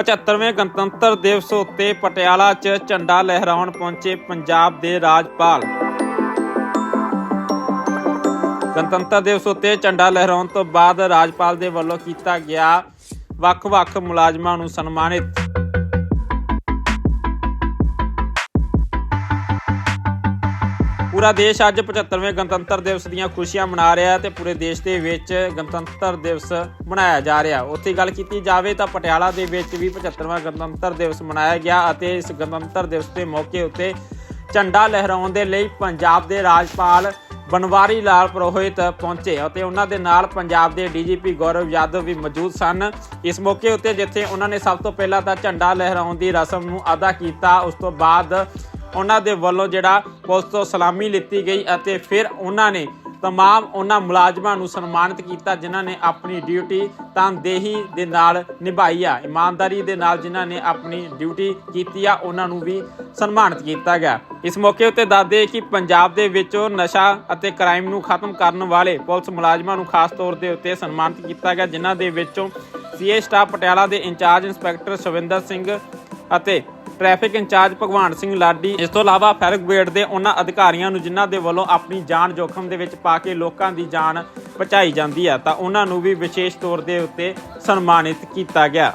75ਵੇਂ ਗਣਤੰਤਰ ਦਿਵਸ ਉੱਤੇ ਪਟਿਆਲਾ 'ਚ ਝੰਡਾ ਲਹਿਰਾਉਣ ਪਹੁੰਚੇ ਪੰਜਾਬ ਦੇ ਰਾਜਪਾਲ। ਗਣਤੰਤਰ ਦਿਵਸ ਉੱਤੇ ਝੰਡਾ ਲਹਿਰਾਉਣ ਤੋਂ ਬਾਅਦ ਰਾਜਪਾਲ ਦੇ ਵੱਲੋਂ ਕੀਤਾ ਗਿਆ ਵੱਖ-ਵੱਖ ਮੁਲਾਜ਼ਮਾਂ ਨੂੰ ਸਨਮਾਨਿਤ। ਪੂਰਾ ਦੇਸ਼ ਅੱਜ 75ਵੇਂ ਗਣਤੰਤਰ ਦਿਵਸ ਦੀਆਂ ਖੁਸ਼ੀਆਂ ਮਨਾ ਰਿਹਾ ਹੈ ਤੇ ਪੂਰੇ ਦੇਸ਼ ਦੇ ਵਿੱਚ ਗਣਤੰਤਰ ਦਿਵਸ ਮਨਾਇਆ ਜਾ ਰਿਹਾ। ਉੱਥੇ ਗੱਲ ਕੀਤੀ ਜਾਵੇ ਤਾਂ ਪਟਿਆਲਾ ਦੇ ਵਿੱਚ ਵੀ 75ਵਾਂ ਗਣਤੰਤਰ ਦਿਵਸ ਮਨਾਇਆ ਗਿਆ ਅਤੇ ਇਸ ਗਣਤੰਤਰ ਦਿਵਸ ਦੇ ਮੌਕੇ ਉੱਤੇ ਝੰਡਾ ਲਹਿਰਾਉਣ ਦੇ ਲਈ ਪੰਜਾਬ ਦੇ ਰਾਜਪਾਲ ਬਨਵਾਰੀ ਲਾਲ ਪ੍ਰੋਹਿਤ ਪਹੁੰਚੇ ਅਤੇ ਉਹਨਾਂ ਦੇ ਨਾਲ ਪੰਜਾਬ ਦੇ ਡੀਜੀਪੀ ਗੌਰਵ ਯਾਦਵ ਵੀ ਮੌਜੂਦ ਸਨ। ਇਸ ਮੌਕੇ ਉੱਤੇ ਜਿੱਥੇ ਉਹਨਾਂ ਨੇ ਸਭ ਤੋਂ ਪਹਿਲਾਂ ਤਾਂ ਝੰਡਾ ਲਹਿਰਾਉਣ ਦੀ ਰਸਮ ਨੂੰ ਅਦਾ ਕੀਤਾ, ਉਸ ਤੋਂ ਬਾਅਦ ਉਹਨਾਂ ਦੇ ਵੱਲੋਂ ਜਿਹੜਾ ਪੁਲਿਸ ਤੋਂ ਸਲਾਮੀ ਲਿੱਤੀ ਗਈ ਅਤੇ ਫਿਰ ਉਹਨਾਂ ਨੇ ਤਮਾਮ ਉਹਨਾਂ ਮੁਲਾਜ਼ਮਾਂ ਨੂੰ ਸਨਮਾਨਿਤ ਕੀਤਾ ਜਿਨ੍ਹਾਂ ਨੇ ਆਪਣੀ ਡਿਊਟੀ ਤਨਦੇਹੀ ਦੇ ਨਾਲ ਨਿਭਾਈ ਆ, ਇਮਾਨਦਾਰੀ ਦੇ ਨਾਲ ਜਿਨ੍ਹਾਂ ਨੇ ਆਪਣੀ ਡਿਊਟੀ ਕੀਤੀ ਆ, ਉਹਨਾਂ ਨੂੰ ਵੀ ਸਨਮਾਨਿਤ ਕੀਤਾ ਗਿਆ। ਇਸ ਮੌਕੇ ਉੱਤੇ ਦੱਸਦੇ ਕਿ ਪੰਜਾਬ ਦੇ ਵਿੱਚੋਂ ਨਸ਼ਾ ਅਤੇ ਕ੍ਰਾਈਮ ਨੂੰ ਖਤਮ ਕਰਨ ਵਾਲੇ ਪੁਲਿਸ ਮੁਲਾਜ਼ਮਾਂ ਨੂੰ ਖਾਸ ਤੌਰ ਦੇ ਉੱਤੇ ਸਨਮਾਨਿਤ ਕੀਤਾ ਗਿਆ, ਜਿਨ੍ਹਾਂ ਦੇ ਵਿੱਚੋਂ ਸੀਏ ਸਟਾਫ ਪਟਿਆਲਾ ਦੇ ਇੰਚਾਰਜ ਇੰਸਪੈਕਟਰ ਸ਼ਵਿੰਦਰ ਸਿੰਘ ਅਤੇ ਟ੍ਰੈਫਿਕ ਇੰਚਾਰਜ ਭਗਵਾਨ ਸਿੰਘ ਲਾਡੀ, ਇਸ ਤੋਂ ਇਲਾਵਾ ਫਾਇਰ ਬ੍ਰਿਗੇਡ ਦੇ ਉਹਨਾਂ ਅਧਿਕਾਰੀਆਂ ਨੂੰ ਜਿਨ੍ਹਾਂ ਦੇ ਵੱਲੋਂ ਆਪਣੀ ਜਾਨ ਜੋਖਮ ਦੇ ਵਿੱਚ ਪਾ ਕੇ ਲੋਕਾਂ ਦੀ ਜਾਨ ਬਚਾਈ ਜਾਂਦੀ ਹੈ, ਤਾਂ ਉਹਨਾਂ ਨੂੰ ਵੀ ਵਿਸ਼ੇਸ਼ ਤੌਰ ਦੇ ਉੱਤੇ ਸਨਮਾਨਿਤ ਕੀਤਾ ਗਿਆ।